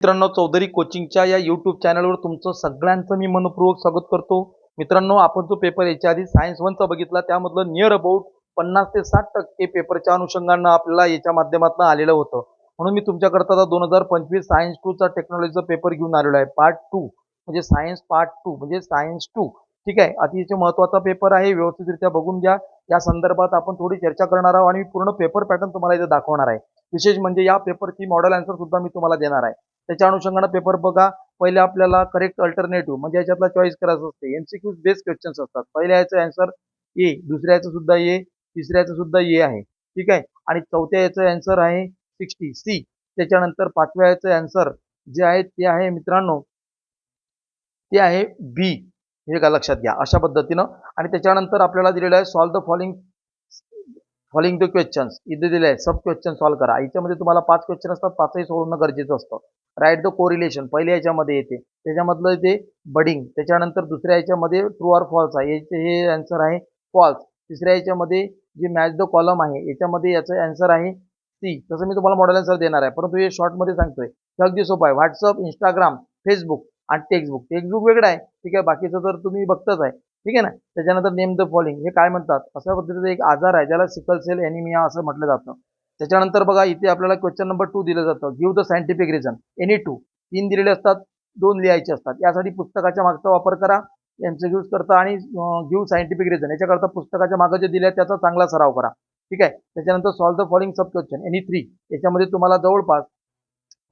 मित्रांनो चौधरी कोचिंगच्या या युट्यूब चॅनलवर तुमचं सगळ्यांचं मी मनपूर्वक स्वागत करतो. मित्रांनो आपण जो पेपर याच्या आधी सायन्स वनचा बघितला त्यामधलं नियर अबाउट पन्नास ते साठ टक्के पेपरच्या अनुषंगानं आपल्याला याच्या माध्यमातून आलेलं होतं. म्हणून मी तुमच्याकरता दोन हजार पंचवीस सायन्स टूचा टेक्नॉलॉजीचा पेपर घेऊन आलेलो आहे. पार्ट टू म्हणजे सायन्स पार्ट टू म्हणजे सायन्स टू ठीक आहे? अतिशय महत्त्वाचा पेपर आहे. व्यवस्थितरित्या बघून घ्या. या संदर्भात आपण थोडी चर्चा करणार आहोत आणि पूर्ण पेपर पॅटर्न तुम्हाला इथे दाखवणार आहे. विशेष म्हणजे या पेपरची मॉडेल आन्सर सुद्धा मी तुम्हाला देणार आहे. त्याच्या अनुषंगानं पेपर बघा. पहिले आपल्याला करेक्ट अल्टरनेटिव्ह म्हणजे याच्यातला चॉईस करायचं असते. एमसीक्यू बेस्ड क्वेश्चन्स असतात. पहिल्या याचं आन्सर ए दुसऱ्या सुद्धा ए तिसऱ्याचं सुद्धा ए आहे. ठीक आहे? आणि चौथ्या याचं आन्सर आहे सिक्स्टी सी त्याच्यानंतर पाचव्या याचं आन्सर जे आहे ते आहे मित्रांनो ते आहे बी हे का लक्षात घ्या. अशा पद्धतीनं. आणि त्याच्यानंतर आपल्याला दिलेलं आहे solve the following falling the questions इथे दिले आहे सब क्वेश्चन सॉल्व्ह करा. याच्यामध्ये तुम्हाला पाच क्वेश्चन असतात पाचही सोडवणं गरजेचं असतं. राईट द कोरिलेशन पहिल्या याच्यामध्ये येते. त्याच्यामधलं येते बडिंग त्याच्यानंतर दुसऱ्या याच्यामध्ये ट्रू आर फॉल्स आहे. याचे हे आन्सर आहे फॉल्स तिसऱ्या याच्यामध्ये जे मॅच द कॉलम आहे याच्यामध्ये याचं आन्सर आहे सी तसं मी तुम्हाला मॉडेल आन्सर देणार आहे. परंतु हे शॉर्टमध्ये सांगतोय. हे अगदी सोपं आहे. व्हॉट्सअप इंस्टाग्राम फेसबुक आणि टेक्स्टबुक टेक्स्टबुक वेगळं आहे. ठीक आहे. बाकीचं तर तुम्ही बघतच आहे. ठीक आहे ना? त्याच्यानंतर नेम द फॉलिंग हे काय म्हणतात? अशा पद्धतीचा एक आजार आहे ज्याला सिकल सेल एनिमिया असं म्हटलं जातं. त्याच्यानंतर बघा इथे आपल्याला क्वेश्चन नंबर टू दिलं जातं. Give the scientific reason any two तीन दिलेले असतात दोन लिहायचे असतात. यासाठी पुस्तकाच्या मागचा वापर करा यांचं यूज करता आणि गिव्ह सायंटिफिक रिझन याच्याकरता पुस्तकाच्या मागं जे दिले त्याचा चांगला सराव करा. ठीक आहे? त्याच्यानंतर solve the falling sub question any three याच्यामध्ये तुम्हाला जवळपास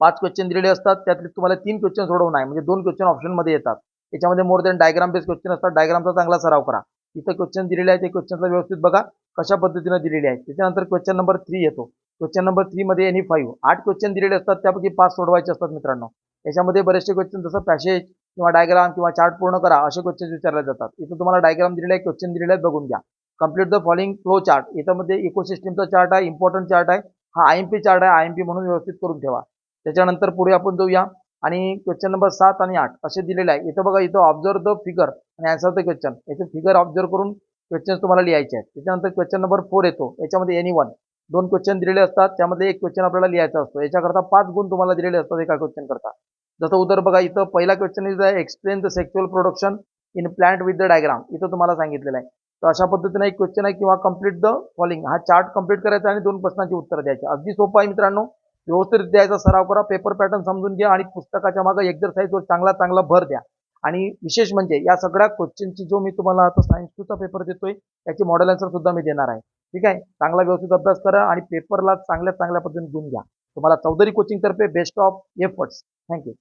पाच क्वेश्चन दिलेले असतात. त्यातले तुम्हाला तीन क्वेश्चन सोडवून आहे. म्हणजे दोन क्वेश्चन ऑप्शनमध्ये येतात. याच्यामध्ये more than diagram based question असतात. डायग्रामचा चांगला सराव करा. इथं क्वेश्चन दिलेले आहे ते क्वेश्चनचा व्यवस्थित बघा कशा पद्धतीनं दिलेले आहे त्याच्यानंतर क्वेश्चन नंबर थ्री येतो. क्वेश्चन नंबर थ्रीमध्ये एनी फाईव्ह आठ क्वेश्चन दिलेले असतात त्यापैकी पाच सोडवायचे असतात मित्रांनो. याच्यामध्ये बरेचसे क्वेश्चन जसं पॅसेज किंवा डायग्राम किंवा चार्ट पूर्ण करा असे क्वेश्चन विचारले जातात. इथं तुम्हाला डायग्राम दिलेले आहे क्वेश्चन दिलेले आहेत बघून घ्या. Complete the following flow chart याच्यामध्ये इकोसिस्टमचा चार्ट आहे इम्पॉर्टंट चार्ट आहे. हा आय एम पी चार्ट आहे आय एम पी म्हणून व्यवस्थित करून ठेवा. त्याच्यानंतर पुढे आपण जाऊया. आणि क्वेश्चन नंबर सात आणि आठ असे दिलेले आहे. इथं बघा इथं ऑब्झर्व द फिगर आणि आन्सर द क्वेश्चन याचे फिगर ऑब्झर्व करून क्वेश्चन तुम्हाला लिहायचे आहेत. त्याच्यानंतर क्वेश्चन नंबर फोर येतो. याच्यामध्ये एनी वन दोन क्वेश्चन दिलेले असतात. त्यामध्ये एक क्वेश्चन आपल्याला लिहायचा असतो. याच्याकरता पाच गुण तुम्हाला दिलेले असतात एका क्वेश्चन करता. जसं उदर बघा इथं पहिला question is explain the sexual production in plant with the diagram इथं तुम्हाला सांगितलेलं आहे. तर अशा पद्धतीने एक क्वेश्चन आहे किंवा कंप्लीट द फॉलिंग हा चार्ट कंप्लीट करायचा आणि दोन प्रश्नांची उत्तर द्यायची. अगदी सोपं आहे मित्रांनो. व्यवस्थित द्यायचा सराव करा पेपर पॅटर्न समजून घ्या आणि पुस्तकाच्या मागे एक्झरसाईजवर चांगला चांगला भर द्या. आणि विशेष म्हणजे या सगळ्या क्वेश्चनची जो मी तुम्हाला आता सायन्स टूचा पेपर देतोय त्याची मॉडेल आन्सर सुद्धा मी देणार आहे. ठीक आहे? चांगला व्यवस्थित अभ्यास करा आणि पेपरला चांगल्या चांगल्या पद्धतीने घेऊन घ्या. तुम्हाला Chaudhari कोचिंगतर्फे best of efforts thank you